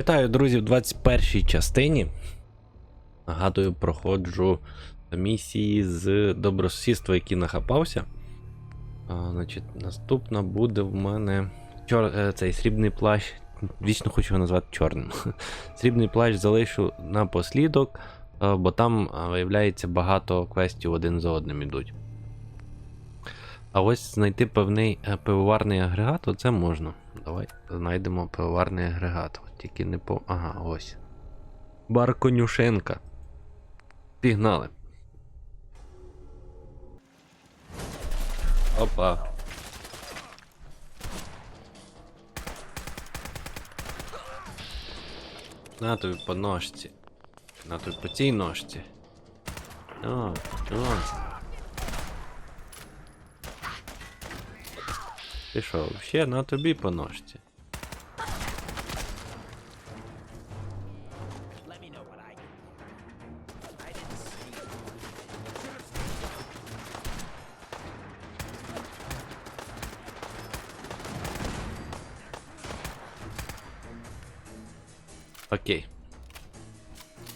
Вітаю, друзі, в 21-й частині. Нагадую, проходжу місії з добросусідства, який нахапався. А, значить, наступна буде в мене чор... е, цей срібний плащ. Вічно хочу його назвати чорним. Срібний плащ залишу напослідок, е, бо там, е, виявляється, багато квестів один за одним ідуть. А ось знайти певний пивоварний агрегат, оце можна. Давай знайдемо пивоварний агрегат. Тільки не по. Ага, ось. Бар Конюшенка. Пігнали. Опа. На тобі по ножці. На тобі по цій ножці. О, о. Ти що, ще на тобі по ножці.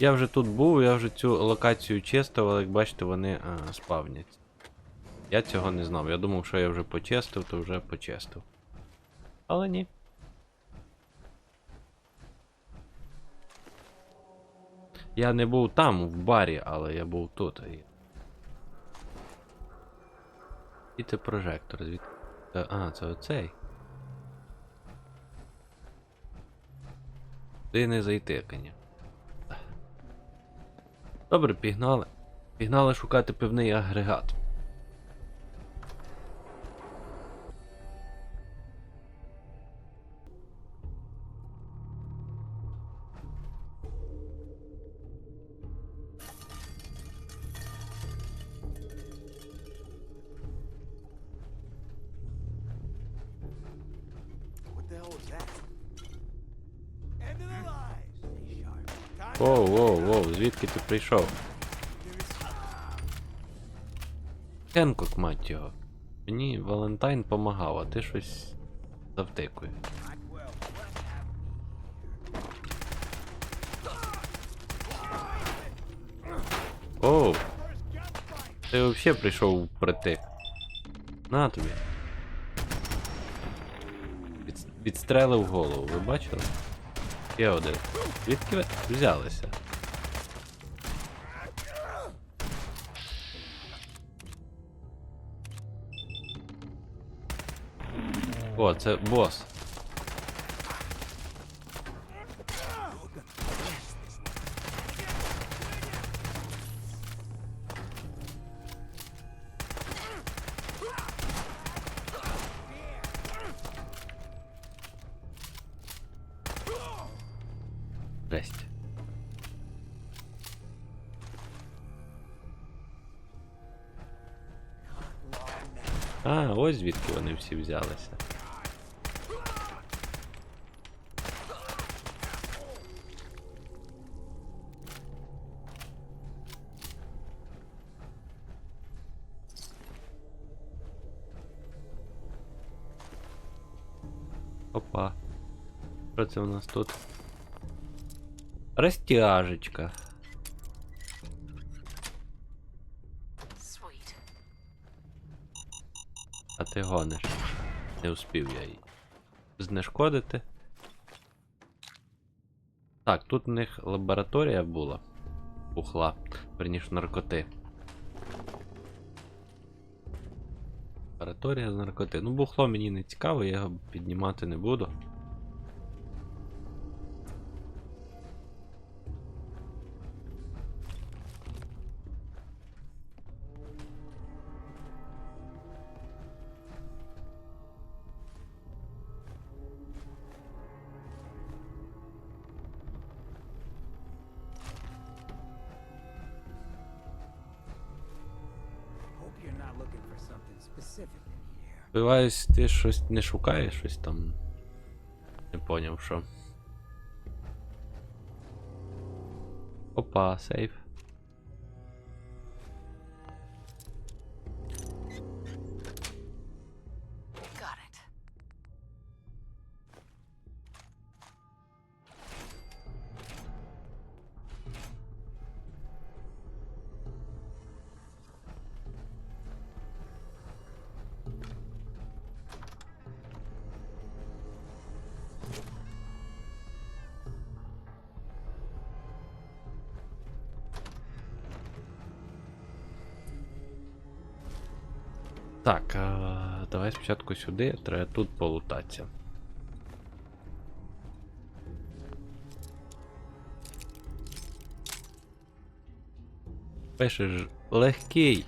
Я вже тут був, я вже цю локацію чистив, але як бачите, вони а, спавнять. Я цього не знав. Я думав, що я вже почистив, то вже почистив. Але ні. Я не був там, в барі, але я був тут. І, це прожектор. Звід... Е, А, це оцей. Ти не зайти, коня. Добре, пігнали. Пігнали шукати певний агрегат. Звідки ти прийшов? Хенкок, мать його. Мені Валентайн помагав, а ти щось завтикує. Оу! Ти взагалі прийшов притик. На тобі. Від, відстрелив голову, ви бачили? Ще один. Звідки ви взялися? О, це бос. Жесть. А, ось звідки вони всі взялися. Опа. Що це у нас тут? Розтяжечка. А ти гониш. Не успів я її. Знешкодити. Так, тут у них лабораторія була. Бухла. Верніше наркоти. Лабораторія з наркоти. Ну, бухло мені не цікаво, я його піднімати не буду. Specific. Сподіваюсь, ти щось не шукаєш, щось там. Не поняв, що. Опа, сейф. Так, а, давай спочатку сюди, треба тут полутатися. Пишеш легкий.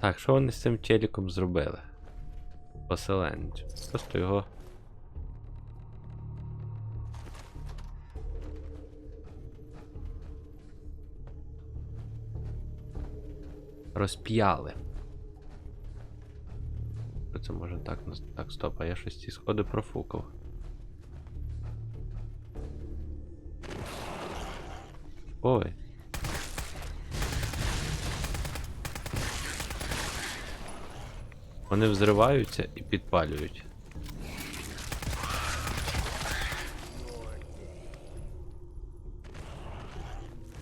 Так, що вони з цим челіком зробили? Поселенцю. Просто його. Розп'яли. Це може так, так, стоп, а я щось ці сходи профукав. Вони взриваються і підпалюють.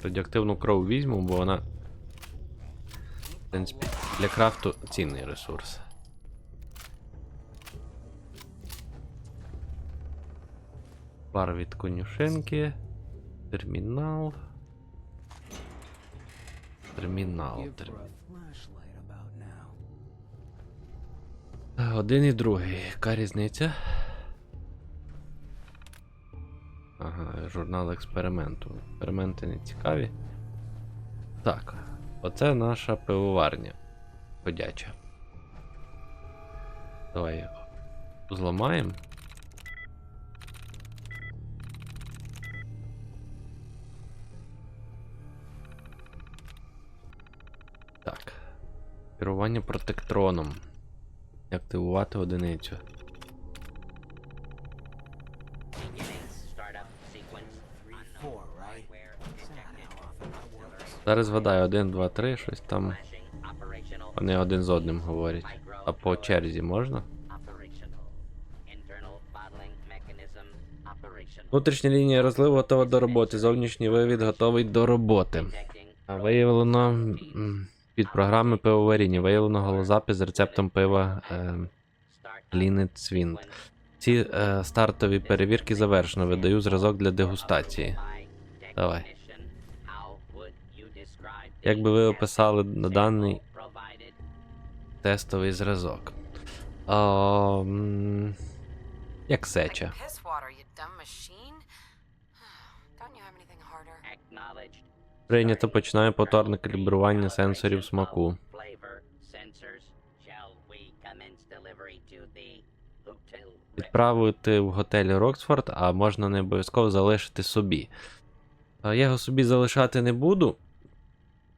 Радіоактивну кров візьму, бо вона. В принципі, для крафту цінний ресурс. Пар від конюшенки. Термінал. Термінал. Термінал. Один і другий. Яка різниця? Ага, журнал експерименту. Експерименти не цікаві. Так, оце наша пивоварня. Ходяча. Давай зламаємо. Так. Керування протектроном. Активувати одиницю. Зараз згадаю 1, 2, 3, щось там. Вони один з одним говорять. А по черзі можна? Внутрішня лінія розливу готова до роботи. Зовнішній вивід готовий до роботи. А Виявлено м, під програми пивоваріння. Виявлено голозапис з рецептом пива е, Ліни Цвінт. Ці е, стартові перевірки завершено. Видаю зразок для дегустації. Давай. Як би ви описали на даний тестовий зразок? М, як сеча. Прийнято починає повторне калібрування сенсорів смаку. Відправити в готель Роксфорд, а можна не обов'язково залишити собі. Я його собі залишати не буду.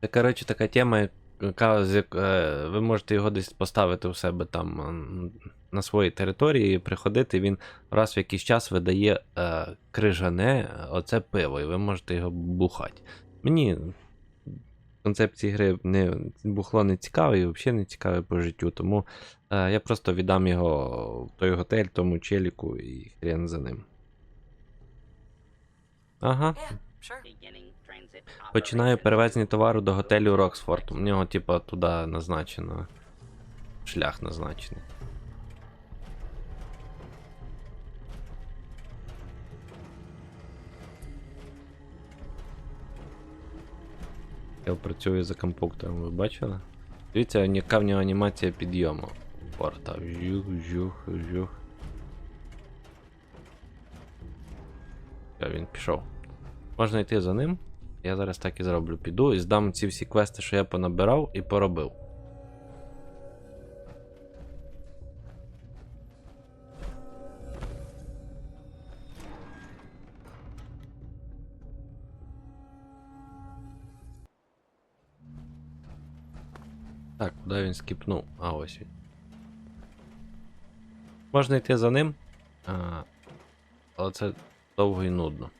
Це, коротше, така тема, яка з е, ви можете його десь поставити у себе там на своїй території і приходити. Він раз в якийсь час видає е, крижане, е, оце пиво, і ви можете його бухати. Мені концепції гри не, бухло не цікаве і взагалі не цікаве по життю, тому е, я просто віддам його в той готель, тому челіку і хрен за ним. Ага. Починаю перевезення товару до готелю Роксфорд. У нього, типа, туди назначено. Шлях назначений. Я працюю за компуктором, ви бачили? Дивіться, яка нього анімація підйому. Порта. Жух, жух, жух. Все, він пішов. Можна йти за ним. Я зараз так і зроблю. Піду і здам ці всі квести, що я понабирав і поробив. Куди він скіпнув? А, ось він. Можна йти за ним. А, але це довго і нудно.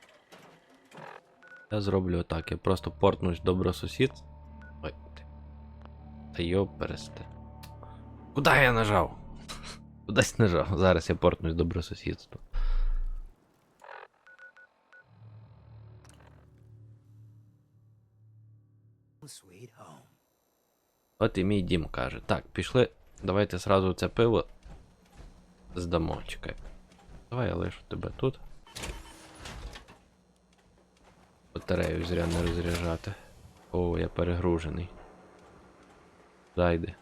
Я зроблю отак. Я просто портнусь добросусід. Ой. Та йо пересте. Куди я нажав? Кудись нажав. Зараз я портнусь добросусідство. Sweet home. От і мій дім каже. Так, пішли. Давайте зразу це пиво здамо. Чекай. Давай я лишу тебе тут. Батарею зря не розряджати. О, я перегружений. Зайди.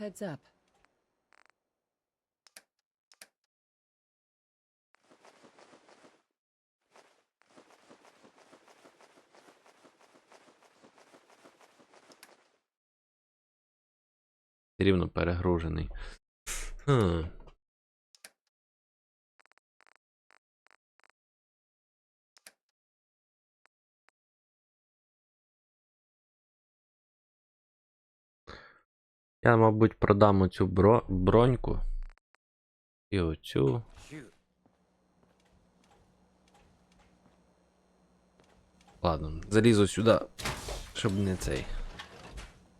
Heads up. Рівно перегружений. Хм. Я, мабуть, продам оцю бро... броньку. І оцю. Ладно, залізу сюди, щоб не цей.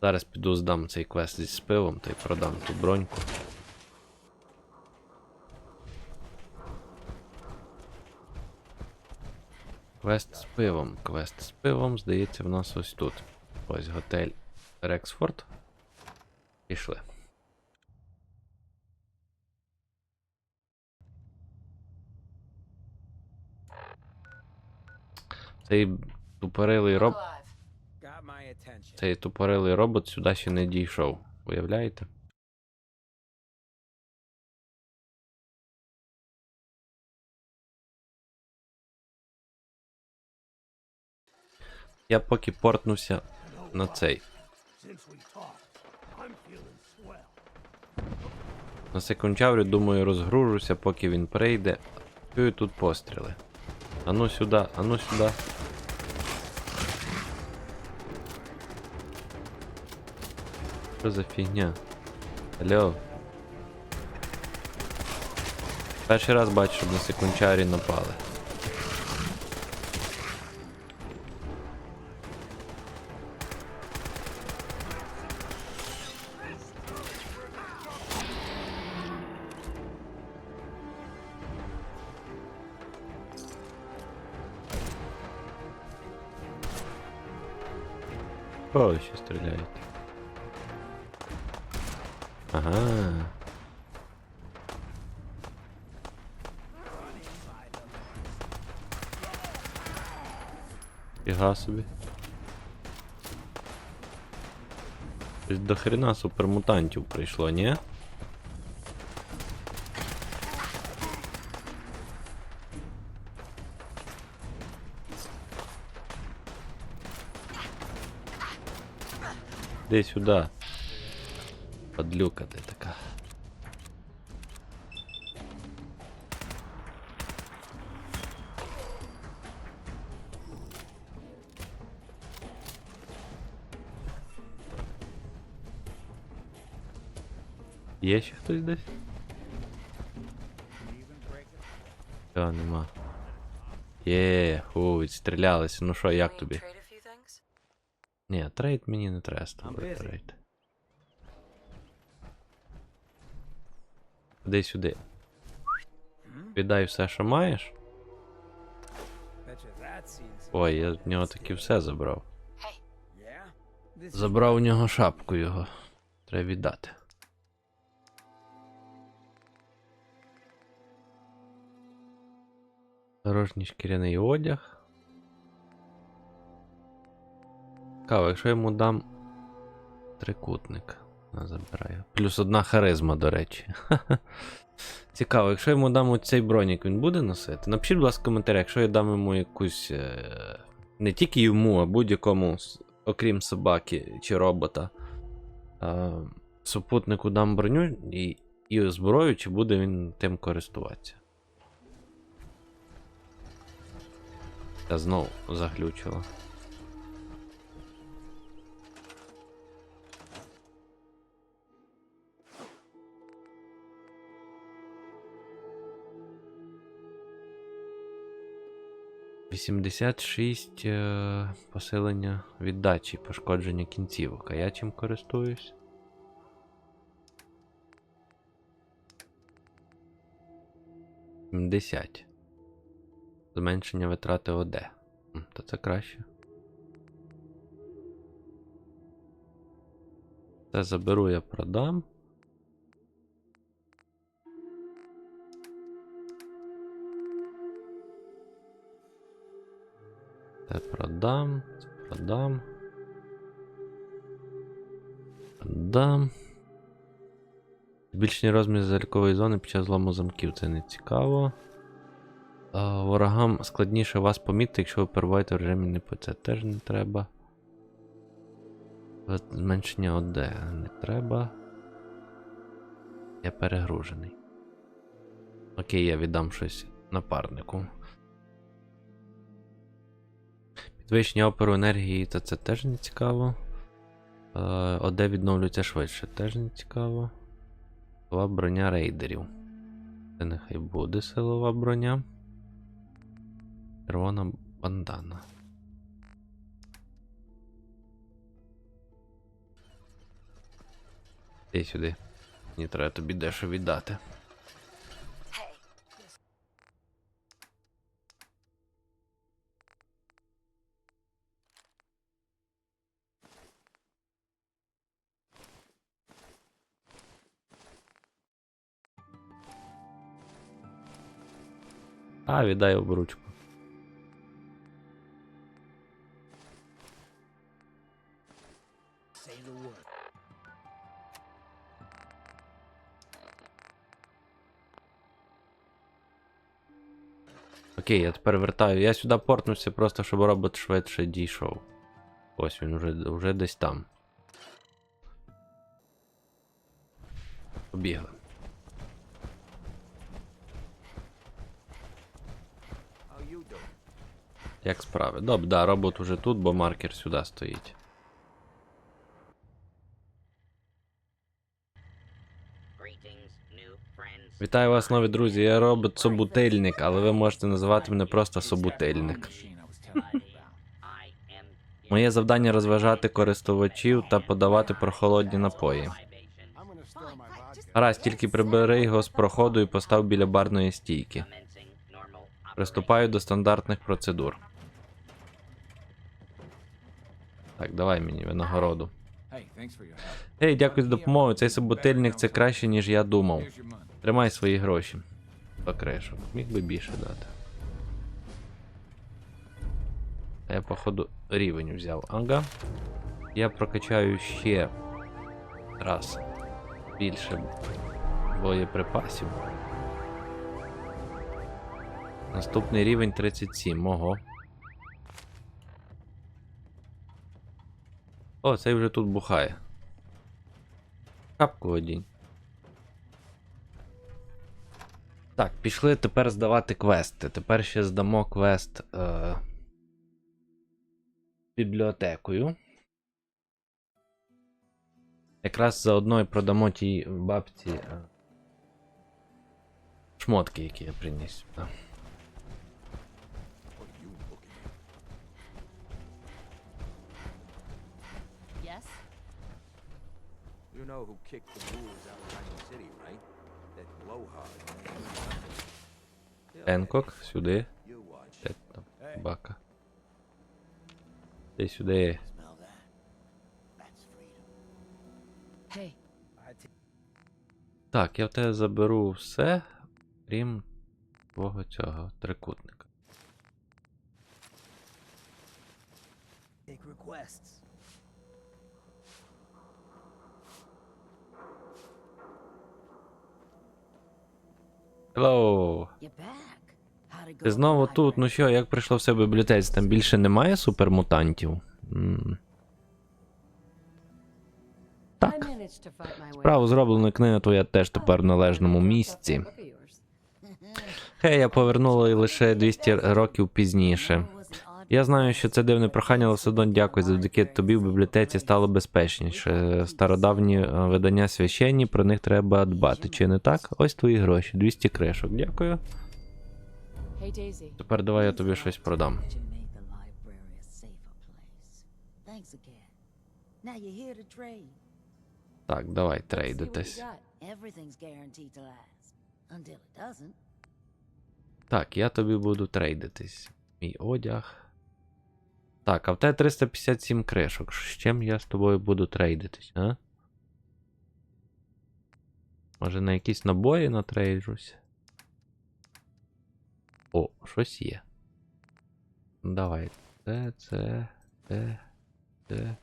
Зараз піду здам цей квест зі пивом та й продам ту броньку. Квест з пивом. Квест з пивом, здається, в нас ось тут. Ось готель Рексфорд. Пішли. Цей тупорилий роб. Цей тупорилий робот сюди ще не дійшов. Уявляєте? Я поки портнуся на цей. На секундчаврі, думаю, розгружуся, поки він прийде. Чую тут постріли. Ану сюди, ану сюди. Що за фігня? Алло. Перший раз бачу, щоб на секундчарі напали. О, ще стріляють. Ага. Фіга собі. Щось до хрена супермутантів прийшло, ні? Іди сюди. Подлюка ти така. Є ще хтось десь? Та, нема. Є, ху, відстрілялися. Ну що, як Need тобі? Trade a few things? Ні, трейд мені не треба з тобою busy. трейд. Ходи сюди. Віддай все, що маєш. Ой, я в нього таки все забрав. Забрав у нього шапку його. Треба віддати. Дорожній шкіряний одяг. Цікаво, якщо я йому дам трикутник. Забираю. Плюс одна харизма, до речі. Цікаво, якщо йому дам оцей бронік, він буде носити? Напишіть, будь ласка, в коментарях, якщо я дам йому якусь. Е... Не тільки йому, а будь-якому, окрім собаки чи робота. Е... Супутнику дам броню і, і зброю, чи буде він тим користуватися. Та знову заглючило. 86 е, посилення віддачі, пошкодження кінцівок. А я чим користуюсь? Десять. Зменшення витрати ОД. То це краще. Це заберу, я продам. Це продам, це продам. Продам. Збільшення розміру залікової зони під час злому замків. Це не цікаво. А, ворогам складніше вас помітити, якщо ви перебуваєте в режимі не це теж не треба. Зменшення ОД не треба. Я перегружений. Окей, я віддам щось напарнику. Підвищення опору енергії, то це теж не цікаво. Е, ОД відновлюється швидше, теж не цікаво. Силова броня рейдерів. Це нехай буде силова броня. Червона бандана. Іди сюди. Мені треба тобі дещо віддати. А, віддай обручку. Окей, я тепер вертаю. Я сюди портнувся просто, щоб робот швидше дійшов. Ось він уже, уже десь там. Побігли. Як справи? Добре, да, робот уже тут, бо маркер сюди стоїть. Вітаю вас, нові друзі. Я робот собутильник, але ви можете називати мене просто am Моє завдання розважати користувачів та подавати прохолодні напої. Гаразд, тільки прибери його з проходу і постав біля барної стійки. Приступаю до стандартних процедур. Так, давай мені винагороду. Ей, дякую за допомогу. Цей суботильник це краще, ніж я думав. Тримай свої гроші. Покришок. Міг би більше дати. А я, походу, рівень взяв. Ага. Я прокачаю ще раз більше боєприпасів. Наступний рівень 37. Ого. О, цей вже тут бухає. Капку одінь. Так, пішли тепер здавати квести. Тепер ще здамо квест е, бібліотекою. Якраз заодно і продамо тій бабці е, шмотки, які я приніс. сюди. Know who kicked the rules out of Rhino City, right? That blowhard. Енкок, сюди. Де там собака? Ти сюди. Take Так, я в тебе заберу все, крім твого цього трикутника. requests. Hello! Ти знову тут. Ну що, як прийшло все в бібліотеці? Там більше немає супермутантів? М, Так. Справу зроблено, книга твоя теж тепер в належному місці. Хей, я повернула лише 200 років пізніше. Я знаю, що це дивне прохання, але все одно дякую. Завдяки тобі в бібліотеці стало безпечніше. Стародавні е, видання священні, про них треба дбати. Чи не так? Ось твої гроші, 200 кришок. Дякую. Тепер давай я тобі щось продам. Так, давай трейдитись. Так, я тобі буду трейдитись. Мій одяг. Так, а в тебе 357 кришок. З чим я з тобою буду трейдитись, а? Може на якісь набої натрейджусь? О, щось є. Давай. Це, це, це, це.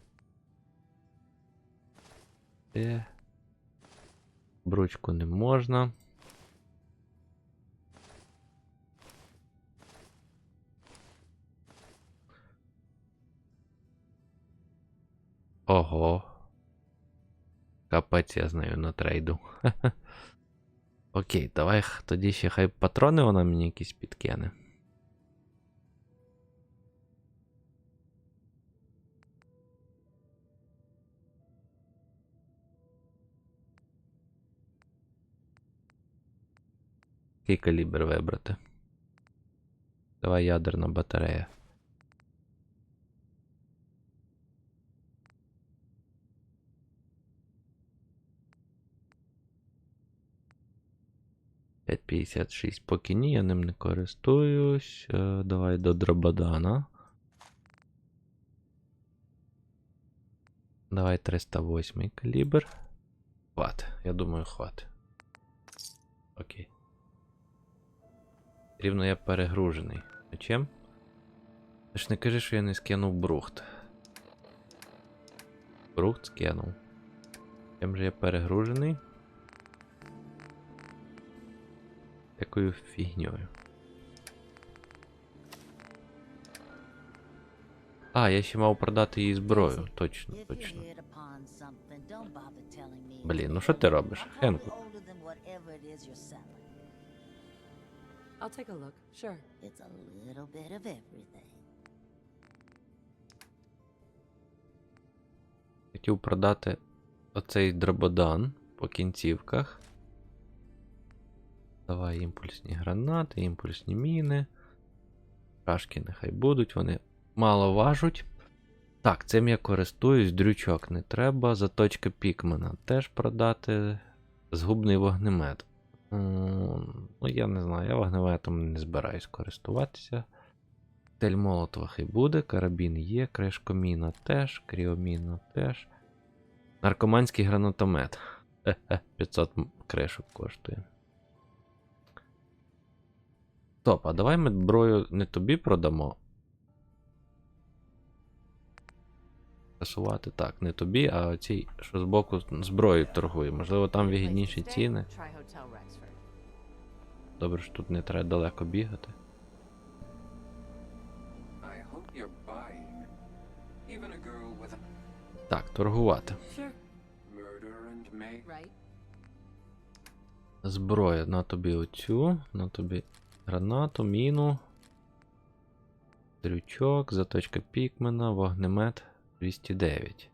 Це. Бручку не можна. Ого. Капець я з нею на трейду. Окей, давай тоді ще хай патрони вона мені якісь підкине. Який калібр вибрати? Давай ядерна батарея. П'ять п'ятдесят шість. Поки ні, я ним не користуюсь. Е, давай до Драбадана. Давай 308 калібр. Хват. Я думаю, хват. Окей. Рівно я перегружений. А чим? Ти ж не кажи, що я не скинув брухт. Брухт скинув. Чим же я перегружений? Якою фігньою. А, я ще мав продати їй зброю. Точно, точно. Блін, ну що ти робиш, Хенку? I'll take a look. Sure. It's a little bit of everything. Хотів продати оцей дрободан по кінцівках. Давай імпульсні гранати, імпульсні міни. Шашки нехай будуть, вони мало важуть. Так, цим я користуюсь, дрючок не треба. Заточка Пікмена теж продати. Згубний вогнемет. Ну, я не знаю, я вогнеметом не збираюсь користуватися. Тель Молотова хай буде, карабін є, кришкоміна теж, кріоміна теж. Наркоманський гранатомет. 500 кришок коштує. Стоп, а давай ми зброю не тобі продамо. Касувати так, не тобі, а оцій, що збоку зброю торгує. Можливо, там вигідніші ціни. Добре, що тут не треба далеко бігати. Так, торгувати. Зброя на тобі оцю, на тобі гранату, міну. Дрючок, заточка Пікмена, вогнемет 209.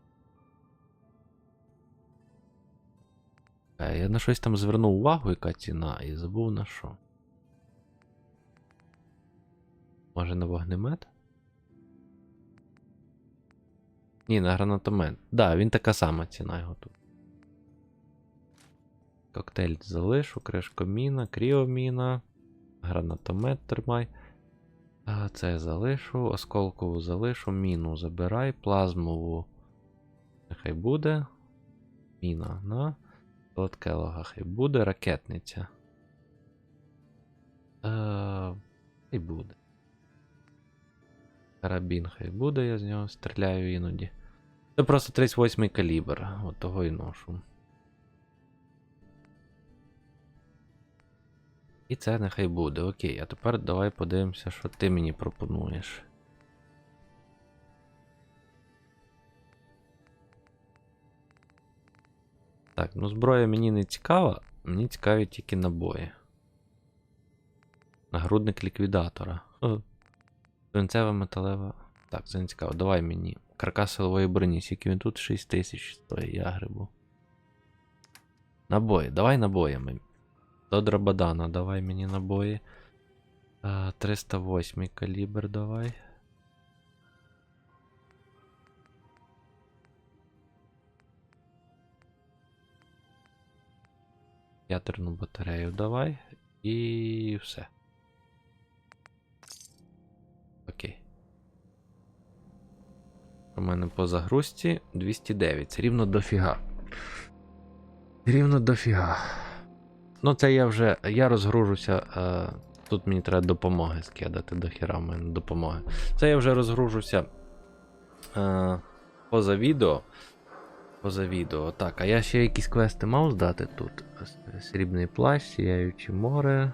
Е, я на щось там звернув увагу, яка ціна, і забув на що. Може на вогнемет? Ні, на гранатомет. Да, він така сама ціна його тут. Коктейль залишу, кришкоміна, кріоміна, гранатомет тримай. А, це залишу, осколкову залишу, міну забирай, плазмову. Нехай буде. Міна на. Лоткелога хай буде, ракетниця. Е, хай буде. Карабін хай буде, я з нього стріляю іноді. Це просто 38-й калібр, от того і ношу. І це нехай буде. Окей, а тепер давай подивимося, що ти мені пропонуєш. Так, ну зброя мені не цікава, мені цікаві тільки набої. Нагрудник ліквідатора. Свинцева металева. Так, це не цікаво. Давай мені. Каркас силової броні, скільки він тут 6 тисяч стоїть, я грибу. Набої, давай набоями. До Драбадана, давай мені набої. 308 калібр давай. Ядерну батарею давай. І все. Окей. У мене по загрузці 209. Це рівно дофіга. Рівно дофіга. Ну, це я вже. Я розгружуся. Е, тут мені треба допомоги скидати до хіра мене допомоги. Це я вже розгружуся е, поза відео. Поза відео. Так, а я ще якісь квести мав здати тут. Срібний плащ, сіяюче море.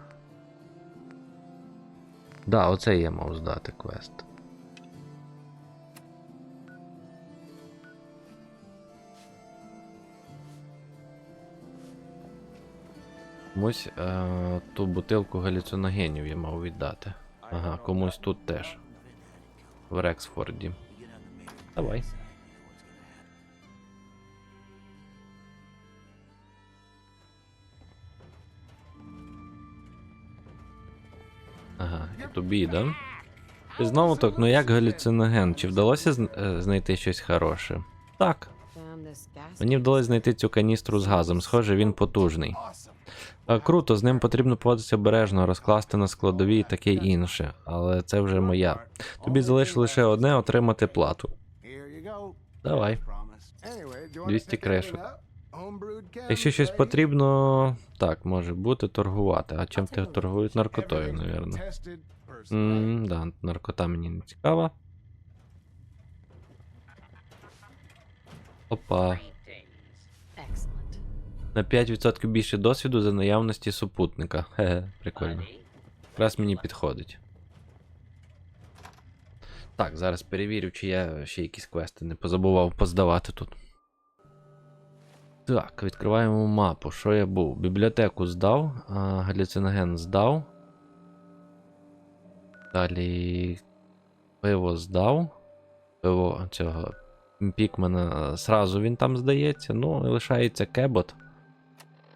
Да, оце я мав здати квест. Комусь е, ту бутилку галюциногенів я мав віддати. Ага, комусь тут теж. В Рексфорді. Давай. Ага, і тобі, да? І знову так, ну як галюциноген? Чи вдалося е, знайти щось хороше? Так. Мені вдалося знайти цю каністру з газом. Схоже, він потужний. Круто, з ним потрібно поводитися обережно, розкласти на складові і таке інше. Але це вже моя. Тобі залишилося лише одне отримати плату. Давай. 200 крешок. Якщо щось потрібно, так, може бути торгувати. А чим ти торгують? Наркотою. Ммм, да, наркота мені не цікава. Опа. На 5% більше досвіду за наявності супутника. Хе, прикольно. Якраз мені підходить. Так, зараз перевірю, чи я ще якісь квести не позабував поздавати тут. Так, відкриваємо мапу. Що я був? Бібліотеку здав, галюциноген здав. Далі пиво здав. Пиво цього Пікмена сразу він там здається. Ну, і лишається кебот.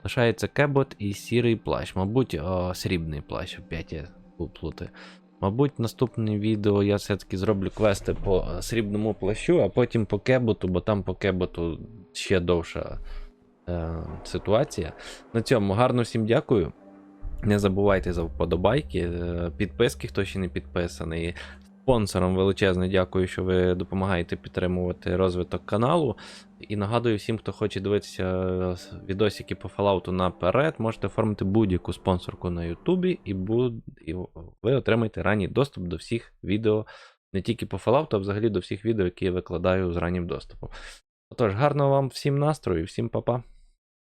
Лишається кебот і сірий плащ. Мабуть, о, срібний плащ, опять я плутаю. Мабуть, наступне відео я все-таки зроблю квести по е, срібному плащу, а потім по кеботу, бо там по кеботу ще довша е, ситуація. На цьому гарно всім дякую. Не забувайте за вподобайки, е, підписки, хто ще не підписаний. Спонсорам величезне дякую, що ви допомагаєте підтримувати розвиток каналу. І нагадую всім, хто хоче дивитися е, відосики по Fallout наперед, можете оформити будь-яку спонсорку на Ютубі, і, буд... і ви отримаєте ранній доступ до всіх відео, не тільки по Fallout, а взагалі до всіх відео, які я викладаю з раннім доступом. Отож, гарного вам всім настрою, всім па-па.